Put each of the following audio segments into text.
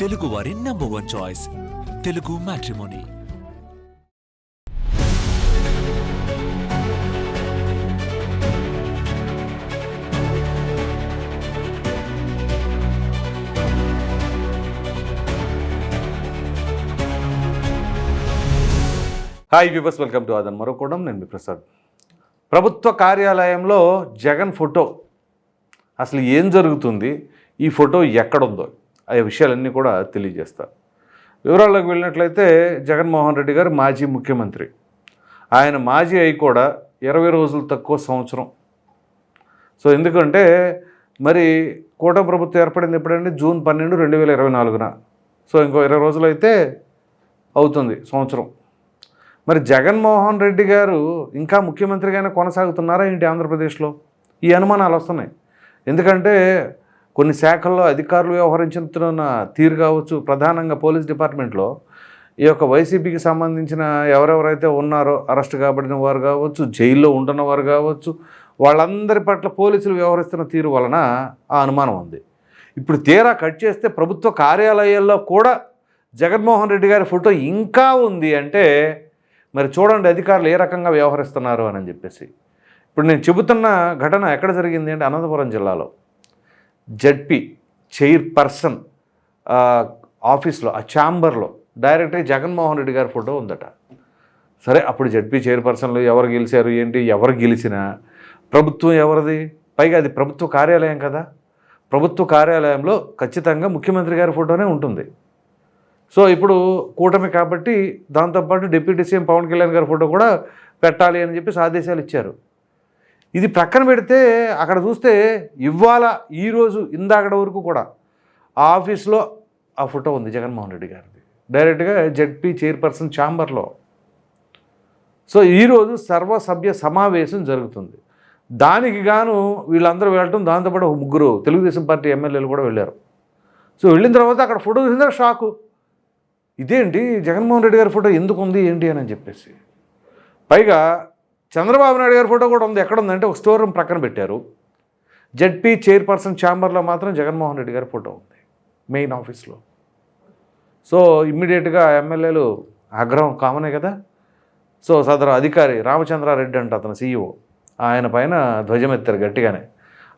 తెలుగు వారి number one choice Telugu matrimony hi viewers welcome to అదన్ మరొకడం నేను మీ ప్రసాద్ ప్రభుత్వ కార్యాలయంలో జగన్ ఫోటో. అసలు ఏం జరుగుతుంది? ఈ ఫోటో ఎక్కడుందో? ఆ విషయాలన్నీ కూడా తెలియజేస్తా. వివరాల్లోకి వెళ్ళినట్లయితే జగన్మోహన్ రెడ్డి గారు మాజీ ముఖ్యమంత్రి. ఆయన మాజీ అయి కూడా ఇరవై రోజులు తక్కువ సంవత్సరం. సో ఎందుకంటే మరి కూట ప్రభుత్వం ఏర్పడింది ఎప్పుడంటే జూన్ పన్నెండు రెండు వేల ఇరవై నాలుగున. సో ఇంకో ఇరవై రోజులు అయితే అవుతుంది సంవత్సరం. మరి జగన్మోహన్ రెడ్డి గారు ఇంకా ముఖ్యమంత్రిగానే కొనసాగుతున్నారా ఏంటి ఆంధ్రప్రదేశ్లో? ఈ అనుమానాలు వస్తున్నాయి. ఎందుకంటే కొన్ని శాఖల్లో అధికారులు వ్యవహరించుతున్న తీరు కావచ్చు ప్రధానంగా పోలీస్ డిపార్ట్మెంట్లో ఈ యొక్క వైసీపీకి సంబంధించిన ఎవరెవరైతే ఉన్నారో అరెస్ట్ కాబడిన వారు కావచ్చు జైల్లో ఉంటున్న వారు కావచ్చు వాళ్ళందరి పట్ల పోలీసులు వ్యవహరిస్తున్న తీరు వలన ఆ అనుమానం ఉంది. ఇప్పుడు తీరా కట్ చేస్తే ప్రభుత్వ కార్యాలయాల్లో కూడా జగన్మోహన్ రెడ్డి గారి ఫోటో ఇంకా ఉంది అంటే మరి చూడండి అధికారులు ఏ రకంగా వ్యవహరిస్తున్నారు అని చెప్పేసి. ఇప్పుడు నేను చెబుతున్న ఘటన ఎక్కడ జరిగింది అంటే అనంతపురం జిల్లాలో. జడ్పీ చైర్పర్సన్ ఆఫీస్లో ఆ ఛాంబర్లో డైరెక్ట్గా జగన్మోహన్ రెడ్డి గారి ఫోటో ఉందట. సరే అప్పుడు జడ్పీ చైర్పర్సన్లు ఎవరు గెలిచారు ఏంటి ఎవరు గెలిచినా ప్రభుత్వం ఎవరిది? పైగా అది ప్రభుత్వ కార్యాలయం కదా. ప్రభుత్వ కార్యాలయంలో ఖచ్చితంగా ముఖ్యమంత్రి గారి ఫోటోనే ఉంటుంది. సో ఇప్పుడు కూటమి కాబట్టి దాంతోపాటు డిప్యూటీ సీఎం పవన్ కళ్యాణ్ గారి ఫోటో కూడా పెట్టాలి అని చెప్పేసి ఆదేశాలు ఇచ్చారు. ఇది ప్రక్కన పెడితే అక్కడ చూస్తే ఇవాళ ఈరోజు ఇందాకడ వరకు కూడా ఆ ఆఫీస్లో ఆ ఫోటో ఉంది జగన్మోహన్ రెడ్డి గారిది. డైరెక్ట్గా జడ్పీ చైర్పర్సన్ ఛాంబర్లో. సో ఈరోజు సర్వసభ్య సమావేశం జరుగుతుంది. దానికి గాను వీళ్ళందరూ వెళ్ళటం దాంతోపాటు ఒక ముగ్గురు తెలుగుదేశం పార్టీ ఎమ్మెల్యేలు కూడా వెళ్ళారు. సో వెళ్ళిన తర్వాత అక్కడ ఫోటో చూసిన షాకు. ఇదేంటి? జగన్మోహన్ రెడ్డి గారి ఫోటో ఎందుకు ఉంది ఏంటి అని చెప్పేసి. పైగా చంద్రబాబు నాయుడు గారి ఫోటో కూడా ఉంది. ఎక్కడ ఉందంటే ఒక స్టోర్ రూమ్ ప్రక్కన పెట్టారు. జడ్పీ చైర్పర్సన్ ఛాంబర్లో మాత్రం జగన్మోహన్ రెడ్డి గారి ఫోటో ఉంది మెయిన్ ఆఫీస్లో. సో ఇమ్మీడియట్గా ఎమ్మెల్యేలు ఆగ్రహం కామనే కదా. సో సదరు అధికారి రామచంద్రారెడ్డి అంట అతను సీఈఓ ఆయన పైన ధ్వజమెత్తారు గట్టిగానే.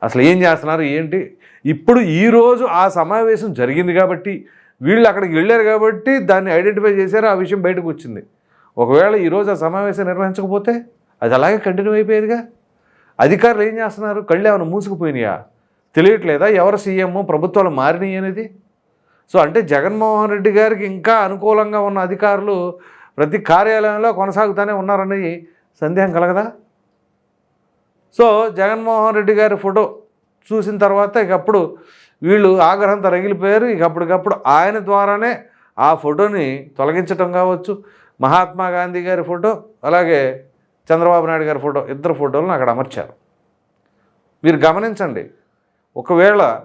అసలు ఏం చేస్తున్నారు? ఏంటి? ఇప్పుడు ఈరోజు ఆ సమావేశం జరిగింది కాబట్టి వీళ్ళు అక్కడికి వెళ్ళారు కాబట్టి దాన్ని ఐడెంటిఫై చేశారు. ఆ విషయం బయటకు వచ్చింది. ఒకవేళ ఈరోజు ఆ సమావేశం నిర్వహించకపోతే అది అలాగే కంటిన్యూ అయిపోయేదిగా? అధికారులు ఏం చేస్తున్నారు? కళ్ళు ఏమైనా మూసుకుపోయినాయా? తెలియట్లేదా? ఎవరు సీఎం? ప్రభుత్వాలు మారినాయి అనేది? సో అంటే జగన్మోహన్ రెడ్డి గారికి ఇంకా అనుకూలంగా ఉన్న అధికారులు ప్రతి కార్యాలయంలో కొనసాగుతూనే ఉన్నారని సందేహం కలగదా? సో జగన్మోహన్ రెడ్డి గారి ఫోటో చూసిన తర్వాత ఇక అప్పుడు వీళ్ళు ఆగ్రహంతో రగిలిపోయారు. ఇక అప్పటికప్పుడు ఆయన ద్వారానే ఆ ఫోటోని తొలగించడం కావచ్చు. మహాత్మా గాంధీ గారి ఫోటో అలాగే చంద్రబాబు నాయుడు గారి ఫోటో ఇద్దరు ఫోటోలను అక్కడ అమర్చారు. మీరు గమనించండి ఒకవేళ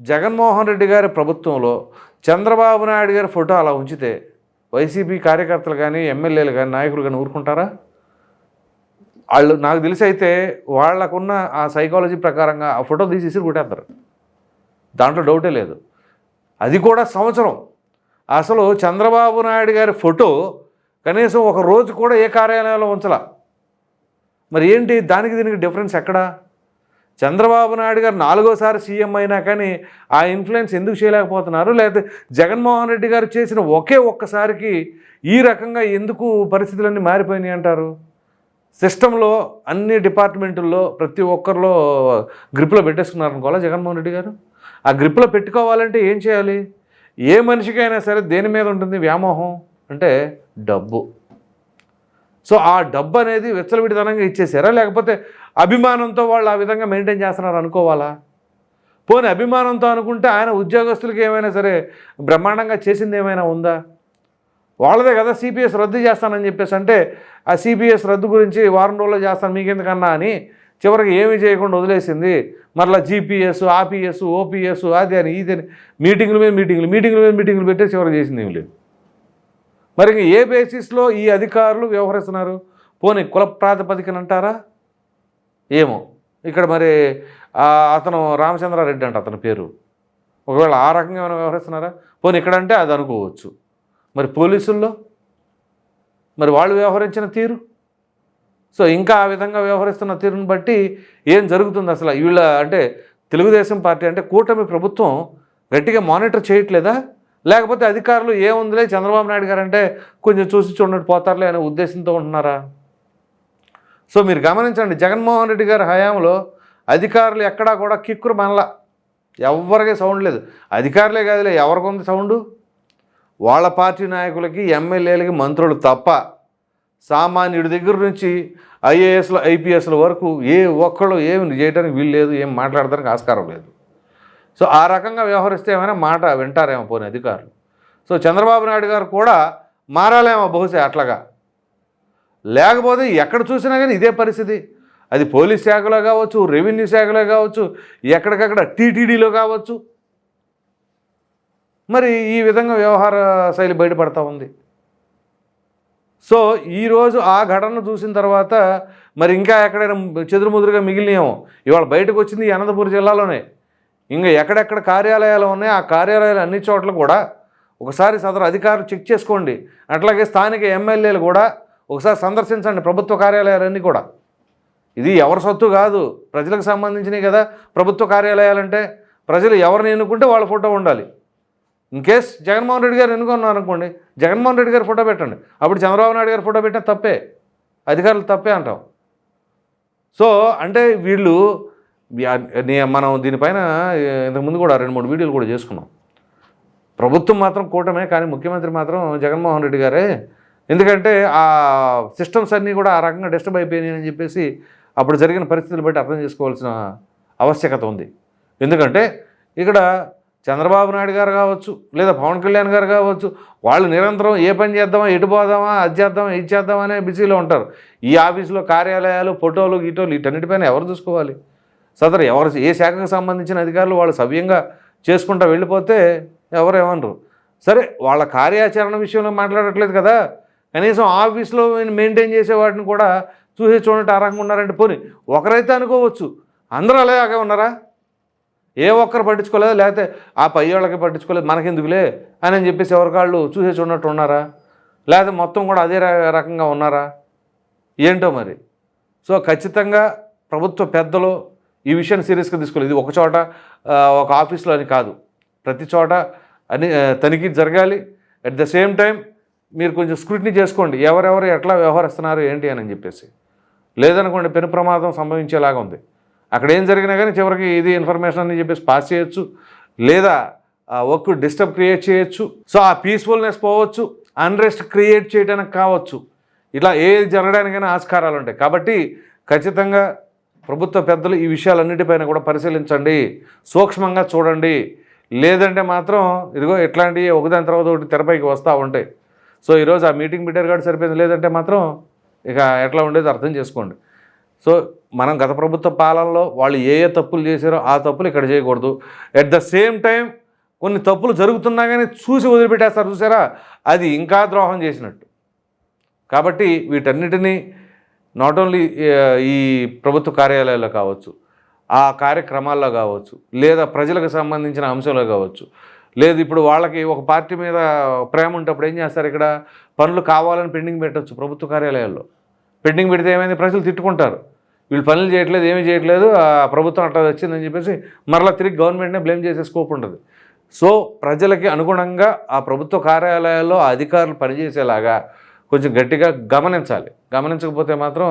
జగన్మోహన్ రెడ్డి గారి ప్రభుత్వంలో చంద్రబాబు నాయుడు గారి ఫోటో అలా ఉంచితే వైసీపీ కార్యకర్తలు కానీ ఎమ్మెల్యేలు కానీ నాయకులు కానీ ఊరుకుంటారా? వాళ్ళు నాకు తెలిసి అయితే వాళ్ళకున్న ఆ సైకాలజీ ప్రకారంగా ఆ ఫోటో తీసేసి కొట్టేస్తారు. దాంట్లో డౌటే లేదు. అది కూడా సంవత్సరం. అసలు చంద్రబాబు నాయుడు గారి ఫోటో కనీసం ఒక రోజు కూడా ఏ కార్యాలయంలో ఉంచలా. మరి ఏంటి? దానికి దీనికి డిఫరెన్స్ ఎక్కడా? చంద్రబాబు నాయుడు గారు నాలుగోసారి సీఎం అయినా కానీ ఆ ఇన్ఫ్లుయెన్స్ ఎందుకు చేయలేకపోతున్నారు? లేకపోతే జగన్మోహన్ రెడ్డి గారు చేసిన ఒకే ఒక్కసారికి ఈ రకంగా ఎందుకు పరిస్థితులన్నీ మారిపోయినాయి అంటారు? సిస్టంలో అన్ని డిపార్ట్మెంటుల్లో ప్రతి ఒక్కరిలో గ్రిప్లో పెట్టేసుకున్నారనుకోవాలా జగన్మోహన్ రెడ్డి గారు? ఆ గ్రిప్లో పెట్టుకోవాలంటే ఏం చేయాలి? ఏ మనిషికైనా సరే దేని మీద ఉంటుంది వ్యామోహం? అంటే డబ్బు. సో ఆ డబ్బు అనేది విచ్చలవిడితనంగా ఇచ్చేసారా? లేకపోతే అభిమానంతో వాళ్ళు ఆ విధంగా మెయింటైన్ చేస్తున్నారు అనుకోవాలా? పోనీ అభిమానంతో అనుకుంటే ఆయన ఉద్యోగస్తులకి ఏమైనా సరే బ్రహ్మాండంగా చేసింది ఏమైనా ఉందా? వాళ్ళదే కదా సిపిఎస్ రద్దు చేస్తానని చెప్పేసి అంటే ఆ సిపిఎస్ రద్దు గురించి వారం రోజుల్లో చేస్తాను మీకెందుకన్నా అని చివరికి ఏమీ చేయకుండా వదిలేసింది. మరలా జీపీఎస్ ఆపిఎస్ ఓపీఎస్ అది అని ఇది అని మీటింగ్ల మీద మీటింగ్లు మీటింగ్ల మీద మీటింగ్లు పెట్టే చివరికి చేసింది ఏమి లేదు. మరి ఏ బేసిస్లో ఈ అధికారులు వ్యవహరిస్తున్నారు? పోనీ కుల ప్రాతిపదికన అంటారా? ఏమో. ఇక్కడ మరి అతను రామచంద్రారెడ్డి అంట అతని పేరు. ఒకవేళ ఆ రకంగా ఏమైనా వ్యవహరిస్తున్నారా? పోనీ ఇక్కడంటే అది అనుకోవచ్చు. మరి పోలీసుల్లో? మరి వాళ్ళు వ్యవహరించిన తీరు? సో ఇంకా ఆ విధంగా వ్యవహరిస్తున్న తీరుని బట్టి ఏం జరుగుతుంది అసలు? వీళ్ళ అంటే తెలుగుదేశం పార్టీ అంటే కూటమి ప్రభుత్వం గట్టిగా మానిటర్ చేయట్లేదా? లేకపోతే అధికారులు ఏముందిలే చంద్రబాబు నాయుడు గారు అంటే కొంచెం చూసి చూడనట్టు పోతారులే అనే ఉద్దేశంతో ఉంటున్నారా? సో మీరు గమనించండి జగన్మోహన్ రెడ్డి గారి హయాంలో అధికారులు ఎక్కడా కూడా కిక్కురు మనలా ఎవరికి సౌండ్ లేదు. అధికారులే కాదులే ఎవరికి ఉంది సౌండు? వాళ్ళ పార్టీ నాయకులకి ఎమ్మెల్యేలకి మంత్రులు తప్ప సామాన్యుడి దగ్గర నుంచి ఐఏఎస్లు ఐపీఎస్ల వరకు ఏ ఒక్కళ్ళు ఏమి చేయడానికి వీలు లేదు ఏం మాట్లాడడానికి ఆస్కారం లేదు. సో ఆ రకంగా వ్యవహరిస్తే ఏమైనా మాట వింటారేమో పోనీ అధికారులు. సో చంద్రబాబు నాయుడు గారు కూడా మారాలేమో బహుశా అట్లాగా. లేకపోతే ఎక్కడ చూసినా కానీ ఇదే పరిస్థితి. అది పోలీస్ శాఖలో కావచ్చు రెవెన్యూ శాఖలో కావచ్చు ఎక్కడికక్కడ టీటీడీలో కావచ్చు. మరి ఈ విధంగా వ్యవహార శైలి బయటపడతా ఉంది. సో ఈరోజు ఆ ఘటన చూసిన తర్వాత మరి ఇంకా ఎక్కడైనా చెదురుముదురుగా మిగిలినేమో ఇవాళ బయటకు వచ్చింది అనంతపురం జిల్లాలోనే. ఇంకా ఎక్కడెక్కడ కార్యాలయాలు ఉన్నాయో ఆ కార్యాలయాలు అన్ని చోట్ల కూడా ఒకసారి సదరు అధికారులు చెక్ చేసుకోండి. అట్లాగే స్థానిక ఎమ్మెల్యేలు కూడా ఒకసారి సందర్శించండి ప్రభుత్వ కార్యాలయాలన్నీ కూడా. ఇది ఎవరి సొత్తు కాదు. ప్రజలకు సంబంధించినవి కదా. ప్రభుత్వ కార్యాలయాలంటే ప్రజలు ఎవరిని ఎన్నుకుంటే వాళ్ళ ఫోటో ఉండాలి. ఇన్ కేస్ జగన్మోహన్ రెడ్డి గారు ఎన్నుకున్నారు అనుకోండి జగన్మోహన్ రెడ్డి గారు ఫోటో పెట్టండి. అప్పుడు చంద్రబాబు నాయుడు గారు ఫోటో పెట్టినా తప్పే. అధికారులు తప్పే అంటాం. సో అంటే వీళ్ళు మనం దీనిపైన ఇంతకుముందు కూడా రెండు మూడు వీడియోలు కూడా చేసుకున్నాం. ప్రభుత్వం మాత్రం కూటమే కానీ ముఖ్యమంత్రి మాత్రం జగన్మోహన్ రెడ్డి గారే. ఎందుకంటే ఆ సిస్టమ్స్ అన్నీ కూడా ఆ రకంగా డిస్టర్బ్ అయిపోయినాయని అని చెప్పేసి అప్పుడు జరిగిన పరిస్థితులు బట్టి అర్థం చేసుకోవాల్సిన ఆవశ్యకత ఉంది. ఎందుకంటే ఇక్కడ చంద్రబాబు నాయుడు గారు కావచ్చు లేదా పవన్ కళ్యాణ్ గారు కావచ్చు వాళ్ళు నిరంతరం ఏ పని చేద్దామా ఎటు పోదామా అది చేద్దామా ఇది చేద్దామా అనే బిజీలో ఉంటారు. ఈ ఆఫీసులో కార్యాలయాలు ఫోటోలు గీటోలు వీటన్నిటిపైన ఎవరు చూసుకోవాలి? సదరు ఎవరు ఏ శాఖకు సంబంధించిన అధికారులు వాళ్ళు సవ్యంగా చేసుకుంటా వెళ్ళిపోతే ఎవరు ఏమనరు. సరే వాళ్ళ కార్యాచరణ విషయంలో మాట్లాడట్లేదు కదా. కనీసం ఆఫీస్లో మెయింటైన్ చేసే వాటిని కూడా చూసే చూడటం ఆ రకంగా ఉన్నారంటే పోనీ ఒకరైతే అనుకోవచ్చు. అందరూ అలాగే ఉన్నారా? ఏ ఒక్కరు పట్టించుకోలేదు లేకపోతే ఆ పై వాళ్ళకి పట్టించుకోలేదు మనకెందుకులే అని అని చెప్పేసి ఎవరికాళ్ళు చూసే చూడనట్టు ఉన్నారా? లేకపోతే మొత్తం కూడా అదే రకంగా ఉన్నారా? ఏంటో మరి. సో ఖచ్చితంగా ప్రభుత్వ పెద్దలు ఈ విషయాన్ని సీరియస్గా తీసుకోలేదు. ఇది ఒక చోట ఒక ఆఫీస్లో అని కాదు. ప్రతి చోట అని తనిఖీ జరగాలి. అట్ ద సేమ్ టైం మీరు కొంచెం స్క్రూటినీ చేసుకోండి. ఎవరెవరు ఎట్లా వ్యవహరిస్తున్నారు ఏంటి అని చెప్పేసి. లేదనుకోండి పెను ప్రమాదం సంభవించేలాగా ఉంది. అక్కడ ఏం జరిగినా కానీ చివరికి ఇది ఇన్ఫర్మేషన్ అని చెప్పేసి పాస్ చేయొచ్చు. లేదా వర్క్ డిస్టర్బ్ క్రియేట్ చేయొచ్చు. సో ఆ పీస్ఫుల్నెస్ పోవచ్చు. అన్రెస్ట్ క్రియేట్ చేయడానికి కావచ్చు. ఇలా ఏది జరగడానికైనా ఆస్కారాలు ఉంటాయి. కాబట్టి ఖచ్చితంగా ప్రభుత్వ పెద్దలు ఈ విషయాలన్నిటిపైన కూడా పరిశీలించండి. సూక్ష్మంగా చూడండి. లేదంటే మాత్రం ఇదిగో ఇట్లాంటివి ఒకదాని తర్వాత ఒకటి తెరపైకి వస్తూ ఉంటాయి. సో ఈరోజు ఆ మీటింగ్ పెట్టారు కాదు సరిపోయింది. లేదంటే మాత్రం ఇక ఎట్లా ఉండేది అర్థం చేసుకోండి. సో మనం గత ప్రభుత్వ పాలనలో వాళ్ళు ఏ ఏ తప్పులు చేశారో ఆ తప్పులు ఇక్కడ చేయకూడదు. ఎట్ ద సేమ్ టైం కొన్ని తప్పులు జరుగుతున్నా కానీ చూసి వదిలిపెట్టేస్తారు. చూసారా? అది ఇంకా ద్రోహం చేసినట్టు. కాబట్టి వీటన్నిటినీ నాట్ ఓన్లీ ఈ ప్రభుత్వ కార్యాలయాల్లో కావచ్చు ఆ కార్యక్రమాల్లో కావచ్చు లేదా ప్రజలకు సంబంధించిన అంశంలో కావచ్చు. లేదు ఇప్పుడు వాళ్ళకి ఒక పార్టీ మీద ప్రేమ ఉంటప్పుడు ఏం చేస్తారు ఇక్కడ? పనులు కావాలని పెండింగ్ పెట్టచ్చు ప్రభుత్వ కార్యాలయాల్లో. పెండింగ్ పెడితే ఏమైంది? ప్రజలు తిట్టుకుంటారు. వీళ్ళు పనులు చేయట్లేదు ఏమీ చేయట్లేదు ఆ ప్రభుత్వం అట్లా వచ్చిందని చెప్పేసి మరలా తిరిగి గవర్నమెంట్నే బ్లేమ్ చేసే స్కోప్ ఉంటుంది. సో ప్రజలకి అనుగుణంగా ఆ ప్రభుత్వ కార్యాలయాల్లో అధికారులు పనిచేసేలాగా కొంచెం గట్టిగా గమనించాలి. గమనించకపోతే మాత్రం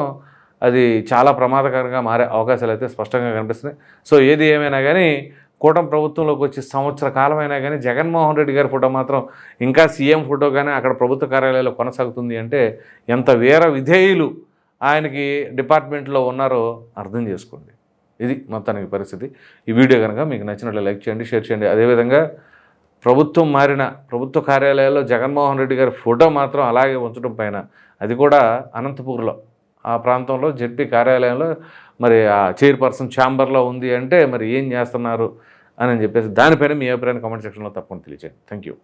అది చాలా ప్రమాదకరంగా మారే అవకాశాలు అయితే స్పష్టంగా కనిపిస్తున్నాయి. సో ఏది ఏమైనా కానీ కూటమి ప్రభుత్వంలోకి వచ్చి సంవత్సర కాలమైనా కానీ జగన్మోహన్ రెడ్డి గారి ఫోటో మాత్రం ఇంకా సీఎం ఫోటో కానీ అక్కడ ప్రభుత్వ కార్యాలయాల్లో కొనసాగుతుంది అంటే ఎంత వేర విధేయులు ఆయనకి డిపార్ట్మెంట్లో ఉన్నారో అర్థం చేసుకోండి. ఇది మొత్తానికి పరిస్థితి. ఈ వీడియో కనుక మీకు నచ్చినట్లు లైక్ చేయండి షేర్ చేయండి. అదేవిధంగా ప్రభుత్వం మారిన ప్రభుత్వ కార్యాలయాల్లో జగన్మోహన్ రెడ్డి గారి ఫోటో మాత్రం అలాగే ఉంచడం పైన అది కూడా అనంతపూర్లో. ఆ ప్రాంతంలో జడ్పీ కార్యాలయంలో మరి ఆ చైర్పర్సన్ ఛాంబర్లో ఉంది అంటే మరి ఏం చేస్తున్నారు అని చెప్పేసి దానిపైన మీ అభిప్రాయాన్ని కామెంట్ సెక్షన్లో తప్పకుండా తెలియజేయండి థ్యాంక్ యూ